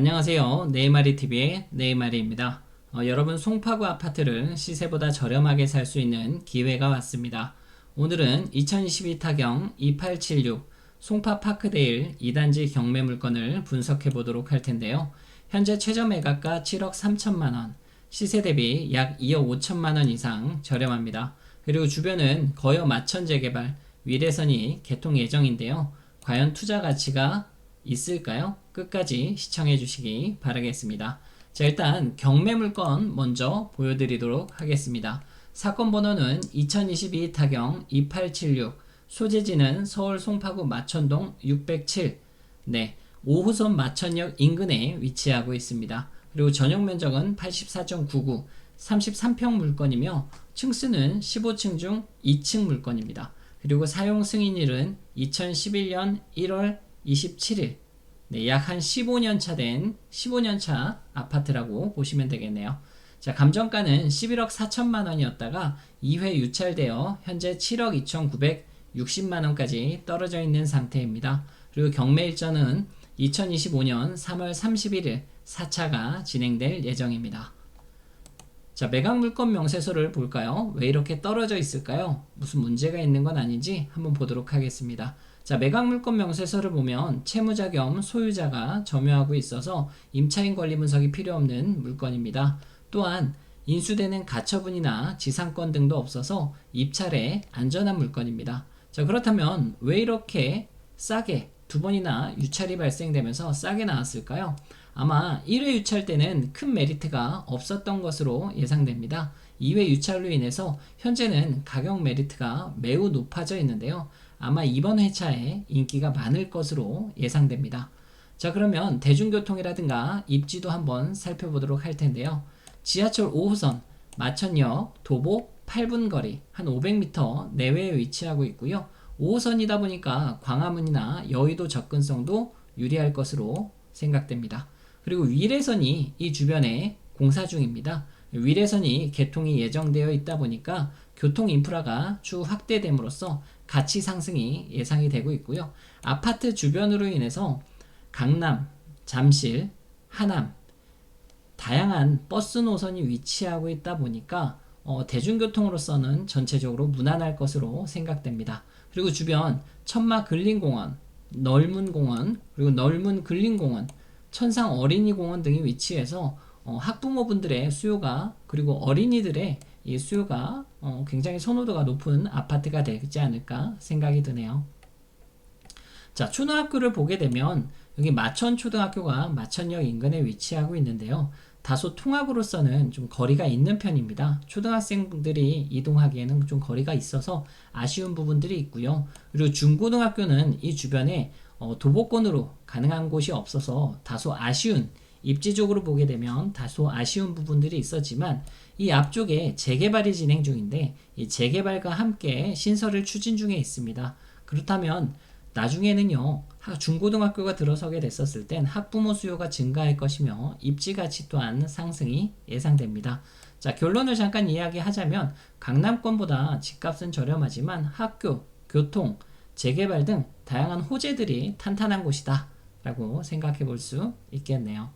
안녕하세요. 네이마리TV의 네이마리입니다. 어, 여러분 송파구 아파트를 시세보다 저렴하게 살 수 있는 기회가 왔습니다. 오늘은 2022 타경 2876 송파 파크데일 2단지 경매 물건을 분석해 보도록 할 텐데요. 현재 최저 매각가 7억 3천만 원, 시세 대비 약 2억 5천만 원 이상 저렴합니다. 그리고 주변은 거여 마천 재개발, 위례선이 개통 예정인데요. 과연 투자 가치가 있을까요? 끝까지 시청해 주시기 바라겠습니다. 자, 일단 경매 물건 먼저 보여드리도록 하겠습니다. 사건 번호는 2022 타경 2876, 소재지는 서울 송파구 마천동 607, 네, 5호선 마천역 인근에 위치하고 있습니다. 그리고 전용 면적은 84.99, 33평 물건이며 층수는 15층 중 2층 물건입니다. 그리고 사용 승인일은 2011년 1월 27일. 네, 약 한 15년 차 된 15년 차 아파트라고 보시면 되겠네요. 자, 감정가는 11억 4천만 원이었다가 2회 유찰되어 현재 7억 2,960만 원까지 떨어져 있는 상태입니다. 그리고 경매 일정은 2025년 3월 31일 4차가 진행될 예정입니다. 자, 매각 물건 명세서를 볼까요? 왜 이렇게 떨어져 있을까요? 무슨 문제가 있는 건 아닌지 한번 보도록 하겠습니다. 자, 매각 물건 명세서를 보면 채무자 겸 소유자가 점유하고 있어서 임차인 권리 분석이 필요 없는 물건입니다. 또한 인수되는 가처분이나 지상권 등도 없어서 입찰에 안전한 물건입니다. 자, 그렇다면 왜 이렇게 싸게 두 번이나 유찰이 발생되면서 싸게 나왔을까요? 아마 1회 유찰 때는 큰 메리트가 없었던 것으로 예상됩니다. 2회 유찰로 인해서 현재는 가격 메리트가 매우 높아져 있는데요. 아마 이번 회차에 인기가 많을 것으로 예상됩니다. 자, 그러면 대중교통이라든가 입지도 한번 살펴보도록 할 텐데요. 지하철 5호선 마천역 도보 8분 거리 한 500m 내외에 위치하고 있고요. 5호선이다 보니까 광화문이나 여의도 접근성도 유리할 것으로 생각됩니다. 그리고 위례선이 이 주변에 공사 중입니다. 위례선이 개통이 예정되어 있다 보니까 교통 인프라가 추후 확대됨으로써 가치 상승이 예상이 되고 있고요. 아파트 주변으로 인해서 강남, 잠실, 하남 다양한 버스 노선이 위치하고 있다 보니까 어, 대중교통으로서는 전체적으로 무난할 것으로 생각됩니다. 그리고 주변 천마 근린공원, 넓은 공원, 그리고 넓은 근린공원, 천상 어린이 공원 등이 위치해서 어, 학부모분들의 수요가 그리고 어린이들의 이 수요가 어, 굉장히 선호도가 높은 아파트가 되지 않을까 생각이 드네요. 자, 초등학교를 보게 되면 여기 마천 초등학교가 마천역 인근에 위치하고 있는데요. 다소 통학으로서는 좀 거리가 있는 편입니다. 초등학생들이 이동하기에는 좀 거리가 있어서 아쉬운 부분들이 있고요. 그리고 중고등학교는 이 주변에 어, 도보권으로 가능한 곳이 없어서 다소 아쉬운 입지적으로 보게 되면 다소 아쉬운 부분들이 있었지만 이 앞쪽에 재개발이 진행 중인데 이 재개발과 함께 신설을 추진 중에 있습니다. 그렇다면 나중에는요 중고등학교가 들어서게 됐었을 땐 학부모 수요가 증가할 것이며 입지 가치 또한 상승이 예상됩니다. 자 결론을 잠깐 이야기하자면 강남권보다 집값은 저렴하지만 학교, 교통, 재개발 등 다양한 호재들이 탄탄한 곳이다 라고 생각해 볼 수 있겠네요.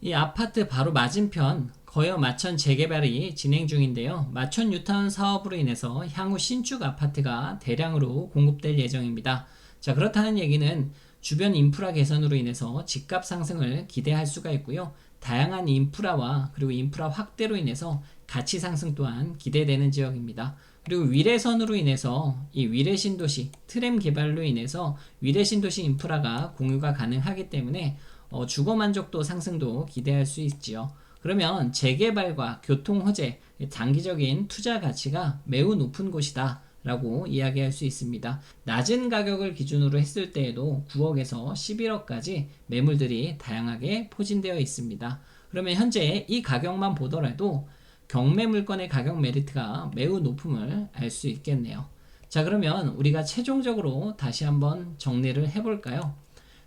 이 아파트 바로 맞은편 거여 마천 재개발이 진행 중인데요. 마천 뉴타운 사업으로 인해서 향후 신축 아파트가 대량으로 공급될 예정입니다. 자, 그렇다는 얘기는 주변 인프라 개선으로 인해서 집값 상승을 기대할 수가 있고요. 다양한 인프라와 그리고 인프라 확대로 인해서 가치 상승 또한 기대되는 지역입니다. 그리고 위례선으로 인해서 이 위례 신도시 트램 개발로 인해서 위례 신도시 인프라가 공유가 가능하기 때문에 어, 주거 만족도 상승도 기대할 수 있지요. 그러면 재개발과 교통 호재, 장기적인 투자 가치가 매우 높은 곳이다. 라고 이야기할 수 있습니다. 낮은 가격을 기준으로 했을 때에도 9억에서 11억까지 매물들이 다양하게 포진되어 있습니다. 그러면 현재 이 가격만 보더라도 경매 물건의 가격 메리트가 매우 높음을 알 수 있겠네요. 자, 그러면 우리가 최종적으로 다시 한번 정리를 해볼까요?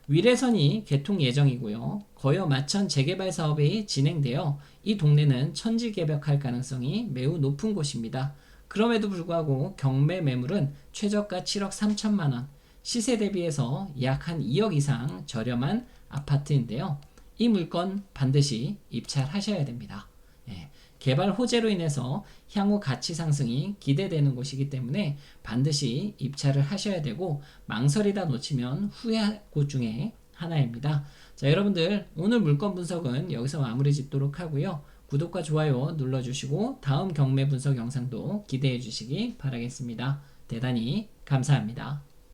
위례선이 개통 예정이고요. 거여 마천 재개발 사업이 진행되어 이 동네는 천지 개벽할 가능성이 매우 높은 곳입니다. 그럼에도 불구하고 경매 매물은 최저가 7억 3천만 원, 시세 대비해서 약 한 2억 이상 저렴한 아파트인데요. 이 물건 반드시 입찰하셔야 됩니다. 예, 개발 호재로 인해서 향후 가치 상승이 기대되는 곳이기 때문에 반드시 입찰을 하셔야 되고 망설이다 놓치면 후회할 곳 중에 하나입니다. 자, 여러분들 오늘 물건 분석은 여기서 마무리 짓도록 하고요. 구독과 좋아요 눌러주시고 다음 경매 분석 영상도 기대해 주시기 바라겠습니다. 대단히 감사합니다.